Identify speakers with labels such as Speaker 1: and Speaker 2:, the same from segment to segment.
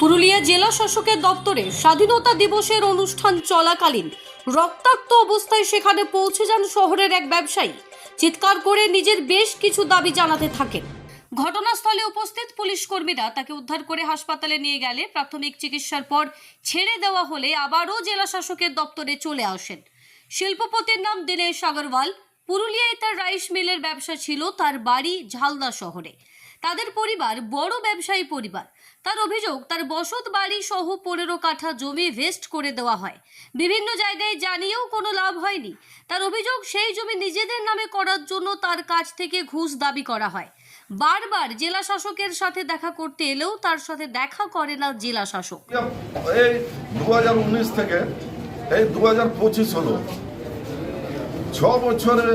Speaker 1: পুরুলিয়া জেলা শাসকের দপ্তরে স্বাধীনতা দিবসের অনুষ্ঠান চলাকালীন রক্তাক্ত অবস্থায় সেখানে পৌঁছে যান শহরের এক ব্যবসায়ী। চিৎকার করে নিজের বেশ কিছু দাবি জানাতে থাকেন। ঘটনাস্থলে উপস্থিত পুলিশ কর্মীরা তাকে উদ্ধার করে হাসপাতালে নিয়ে গেলে প্রাথমিক চিকিৎসার পর ছেড়ে দেওয়া হলে আবারও জেলা শাসকের দপ্তরে চলে আসেন। শিল্পপতির নাম দীনেশ আগরওয়াল। পুরুলিয়ায় তার রাইস মিলের ব্যবসা ছিল তার বাড়ি ঝালদা শহরে। তাদের পরিবার বড় ব্যবসায়ী পরিবার। তার অভিযোগ, তার বসত বাড়ি সহ পনেরো কাঠা জমি ভেস্ট করে দেওয়া হয়। বিভিন্ন জায়গায় জানিয়েও কোনো লাভ হয়নি। তার অভিযোগ, সেই জমি নিজেদের নামে করার জন্য তার কাছ থেকে ঘুষ দাবি করা হয়। বারবার জেলা শাসকের সাথে দেখা করতে এলেও তার সাথে দেখা করে না জেলা শাসক।
Speaker 2: এই দু থেকে, এই দু হাজার পঁচিশ হলো ছ বছরে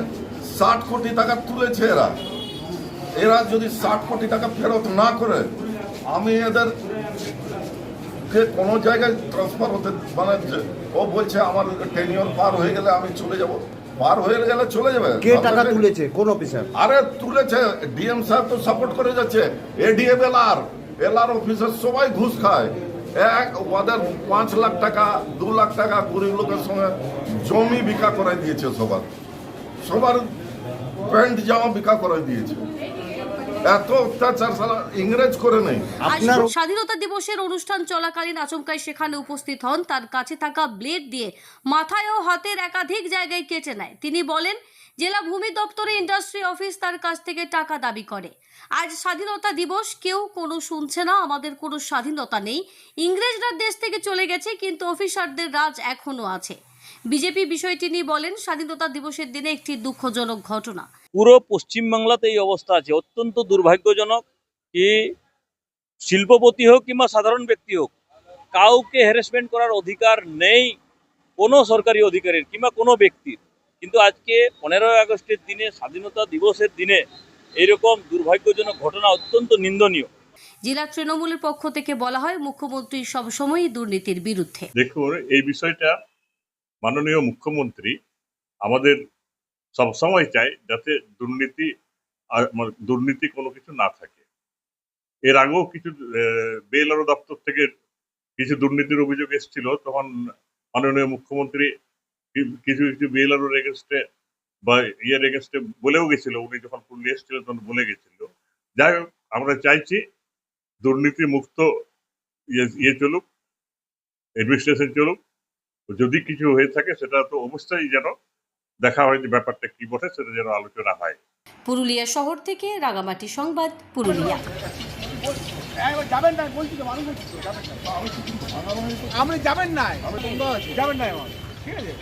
Speaker 2: ষাট কোটি টাকা তুলেছে এরা। এরা যদি ষাট কোটি টাকা ফেরত না করে আমি এদের কে কোনো জায়গায় ট্রান্সফার হতে মানে ও বলছে আমার টেনিয়র পার হয়ে গেলে আমি চলে যাব। পার হয়ে গেলে চলে যাবে।
Speaker 3: কে টাকা তুলেছে? কোন অফিসার
Speaker 2: আরে তুলেছে ডিএম সাহেব তো সাপোর্ট করে যাচ্ছে। এডিএম এলআর এলআর অফিসার সবাই ঘুষ খায়। এক, ওদের পাঁচ লাখ টাকা, দু লাখ টাকা গরিব লোকের সঙ্গে জমি বিকা করাই দিয়েছে সবার। সবার প্যান্ট জামা বিকা করাই দিয়েছে। এত অত্যাচার সালা ইংরেজ করে নেই।
Speaker 3: আপনার
Speaker 1: স্বাধীনতা দিবসের অনুষ্ঠান চলাকালীন আচমকাই সেখানে উপস্থিত হন। তার কাছে থাকা ব্লেড দিয়ে মাথায় ও হাতের একাধিক জায়গায় কেটে নেয়। তিনি বলেন জেলা ভূমি দপ্তরে ইন্ডাস্ট্রি অফিস তার কাছ থেকে টাকা দাবি করে। আজ স্বাধীনতা দিবস কেউ কোনো শুনছে না আমাদের কোনো স্বাধীনতা নেই। ইংরেজরা দেশ থেকে চলে গেছে কিন্তু অফিসারদের রাজ এখনও আছে। বিজেপি বিষয়টি নিয়ে বলেন স্বাধীনতা দিবসের দিনে একটি দুঃখজনক ঘটনা।
Speaker 4: পুরো পশ্চিমবাংলাতে এই অবস্থা আছে। অত্যন্ত দুর্ভাগ্যজনক কি শিল্পপতি হোক কিংবা সাধারণ ব্যক্তি হোক কাউকে হ্যারাসমেন্ট করার অধিকার নেই কোনো সরকারি অধিকারীর কিংবা কোনো ব্যক্তির। কিন্তু আজকে পনেরোই আগস্টের দিনে স্বাধীনতা দিবসের দিনে এরকম দুর্ভাগ্যজনক ঘটনা অত্যন্ত নিন্দনীয়।
Speaker 1: জেলা তৃণমূলের পক্ষ থেকে বলা হয় মুখ্যমন্ত্রী সবসময়ই দুর্নীতির বিরুদ্ধে।
Speaker 5: দেখুন এই বিষয়টা মাননীয় মুখ্যমন্ত্রী আমাদের সবসময় চায় যাতে দুর্নীতি মানে দুর্নীতি কোনো কিছু না থাকে। এর আগেও কিছু বেলারো দপ্তর থেকে কিছু দুর্নীতির অভিযোগ এসেছিল, তখন মাননীয় মুখ্যমন্ত্রী কিছু কিছু বিএলআরওর এগেনস্টে বা ইয়ের এগেনস্টে বলেও গেছিল, উনি যখন পুরুলিয়া এসেছিলেন তখন বলে গেছিল। যাই হোক, আমরা চাইছি দুর্নীতি মুক্ত ইয়ে ইয়ে চলুক অ্যাডমিনিস্ট্রেশন চলুক যদি কিছু হয়ে থাকে সেটা তো অবশ্যই যেন দেখা হয়নি যে ব্যাপারটা কি বসে সেটা যেন আলোচনা হয়।
Speaker 1: পুরুলিয়া শহর থেকে রাগামাটি সংবাদ পুরুলিয়া।
Speaker 6: যাবেন না বলছি তো মানুষ যাবেন না আপনি যাবেন না যাবেন না ঠিক আছে?